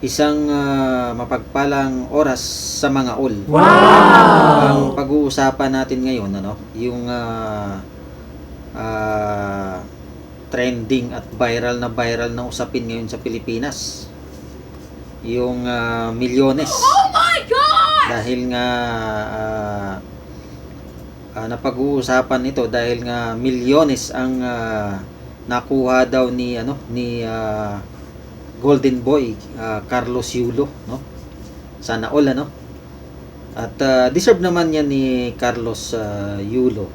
Isang ah, mapagpalang oras sa mga all. Wow! Ang pag-uusapan natin ngayon, ano, yung ah, ah, trending at viral na viral na usapin ngayon sa Pilipinas. Yung ah, milyones. Oh my God! Dahil nga ah, ah, napag-uusapan ito dahil nga milyones ang ah, nakuha daw ni ano ni ah, Golden Boy ah, Carlos Yulo, no? Sana all ano. At ah, deserve naman yan ni Carlos ah, Yulo.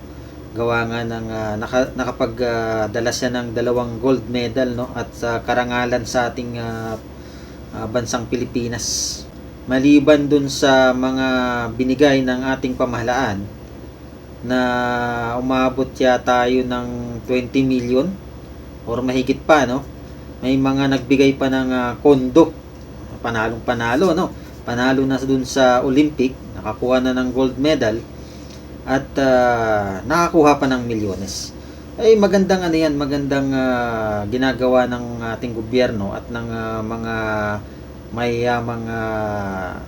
Gawa nga ng ah, naka, nakapagdala siya ng dalawang gold medal no at sa karangalan sa ating ah, ah, bansang Pilipinas. Maliban dun sa mga binigay ng ating pamahalaan na umabot yata tayo ng 20 million or mahigit pa no may mga nagbigay pa ng ah, kondo. Panalong panalo no? Panalo na dun sa Olympic nakakuha na ng gold medal at ah, nakakuha pa ng milyones. Ay magandang ano yan magandang ah, ginagawa ng ating gobyerno at ng ah, mga mayamang ah,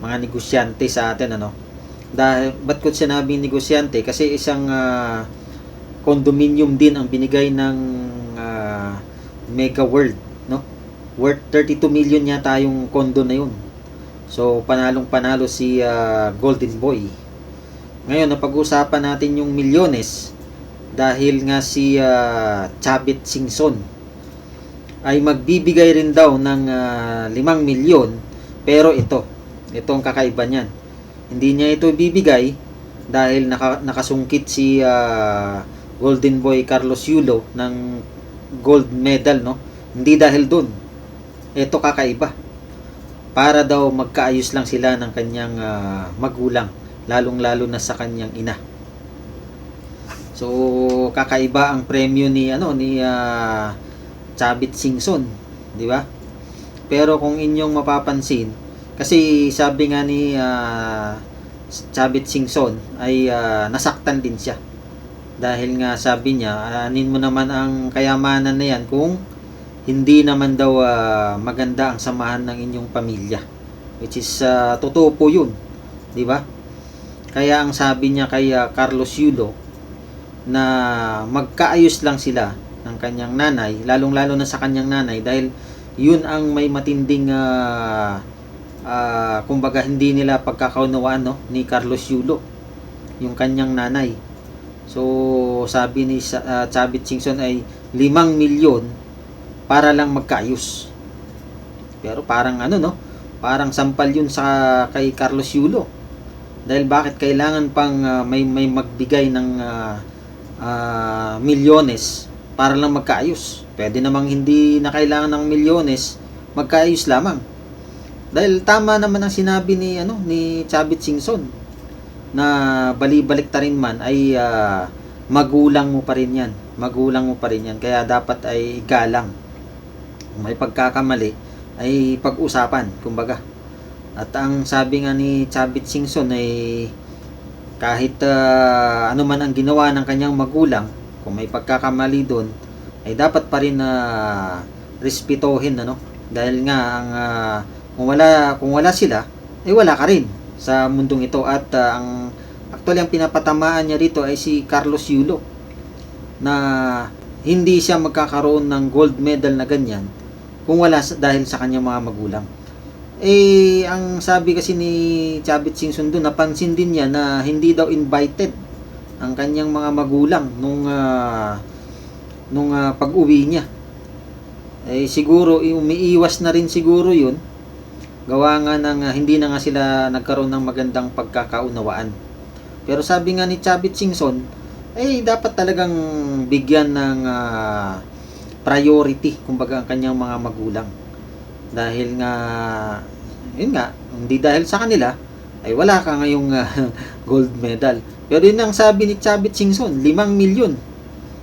mga negosyante sa atin ano? Dahil ba't ko sinabing negosyante? Kasi isang ah, condominium din ang binigay ng Mega World, no? Worth 32 million yata yung condo na yun. So, panalong panalo si ah, Golden Boy. Ngayon, napag-usapan natin yung milyones dahil nga si ah, Chabit Singson ay magbibigay rin daw ng ah, 5 milyon pero ito, ito ang kakaiba niyan. Hindi niya ito bibigay dahil naka, nakasungkit si ah, Golden Boy Carlos Yulo ng gold medal, no? Hindi dahil dun. Ito kakaiba. Para daw magkaayos lang sila ng kanyang ah, magulang, lalong-lalo na sa kanyang ina. So, kakaiba ang premyo ni ano ni ah, Chabit Singson, di ba? Pero kung inyong mapapansin, kasi sabi nga ni ah, Chabit Singson ay ah, nasaktan din siya. Dahil nga sabi niya, anin mo naman ang kayamanan na yan kung hindi naman daw ah, maganda ang samahan ng inyong pamilya. Which is ah, totoo po 'yun, 'di ba? Kaya ang sabi niya kay ah, Carlos Yulo na magkaayos lang sila ng kanyang nanay, lalong-lalo na sa kanyang nanay dahil 'yun ang may matinding ah, ah, kumbaga hindi nila pagkakaunawaan no ni Carlos Yulo yung kanyang nanay. So sabi ni Sa- ah, Chavit Singson ay 5 milyon para lang magkaayos. Pero parang ano no, parang sampal yun sa kay Carlos Yulo. Dahil bakit kailangan pang ah, may may magbigay ng ah, ah, milyones para lang magkaayos. Pwede namang hindi na kailangan ng milyones, magkaayos lamang. Dahil tama naman ang sinabi ni ano ni Chavit Singson na bali-balik ta rin man ay ah, magulang mo pa rin yan. Magulang mo pa rin yan. Kaya dapat ay galang. Kung may pagkakamali ay pag-usapan, kumbaga. At ang sabi nga ni Chavit Singson ay kahit ah, ano man ang ginawa ng kanyang magulang, kung may pagkakamali doon, ay dapat pa rin na respetuhin ano dahil nga ang ah, kung wala kung wala sila ay wala ka rin sa mundong ito at ah, ang actually ang pinapatamaan niya rito ay si Carlos Yulo na hindi siya magkakaroon ng gold medal na ganyan kung wala sa- dahil sa kanyang mga magulang. Eh, ang sabi kasi ni Chavit Singson doon, napansin din niya na hindi daw invited ang kanyang mga magulang nung ah, nung ah, pag-uwi niya. Eh siguro umiiwas na rin siguro 'yun. Gawa nga ng ah, hindi na nga sila nagkaroon ng magandang pagkakaunawaan. Pero sabi nga ni Chavit Singson, eh dapat talagang bigyan ng ah, priority kumbaga ang kanyang mga magulang. Dahil nga yun nga, hindi dahil sa kanila ay wala ka ngayong ah, gold medal. Pero yun ang sabi ni Chavit Singson, 5 milyon.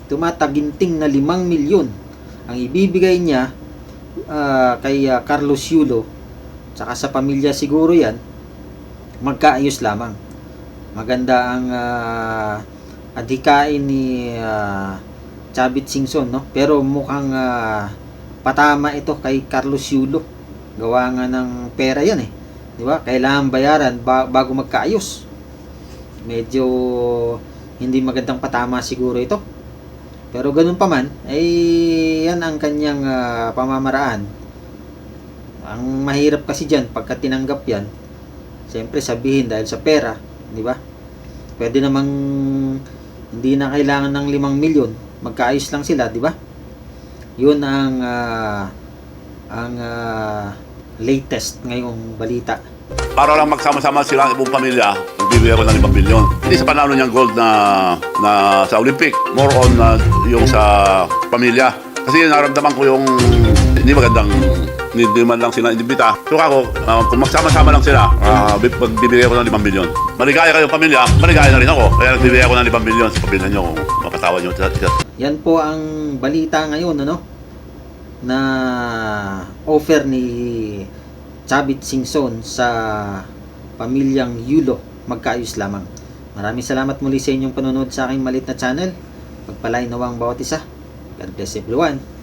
Tumataginting na 5 milyon ang ibibigay niya ah, kay ah, Carlos Yulo tsaka sa pamilya siguro yan magkaayos lamang. Maganda ang ah, adhikain ni ah, Chavit Singson no pero mukhang ah, patama ito kay Carlos Yulo Gawa nga ng pera yan eh. Di ba? Kailangan bayaran ba- bago magkaayos. Medyo hindi magandang patama siguro ito. Pero ganun pa man, ay yan ang kanyang ah, pamamaraan. Ang mahirap kasi dyan, pagka tinanggap yan, siyempre sabihin dahil sa pera, di ba? Pwede namang hindi na kailangan ng 5 milyon, magkaayos lang sila, di ba? Yun ang ah, ang ah, latest ngayong balita. Para lang magsama-sama sila ang buong pamilya, magbibigay ako ng 5 milyon. Hindi sa panalo niyang gold na, na sa Olympic, more on na yung sa pamilya. Kasi naramdaman ko yung hindi magandang hindi, man lang sila inibita. So ako, ah, kung magsama-sama lang sila, uh, magbibigay ako ng 5 milyon. Maligaya kayo pamilya, maligaya na rin ako. Kaya nagbibigay ako ng 5 milyon sa pamilya niyo kung mapatawa isa't Yan po ang balita ngayon, ano? Na offer ni Chavit Singson sa pamilyang Yulo. Magkaayos lamang. Maraming salamat muli sa inyong panonood sa aking malit na channel. Pagpalain nawang bawat isa. God bless everyone.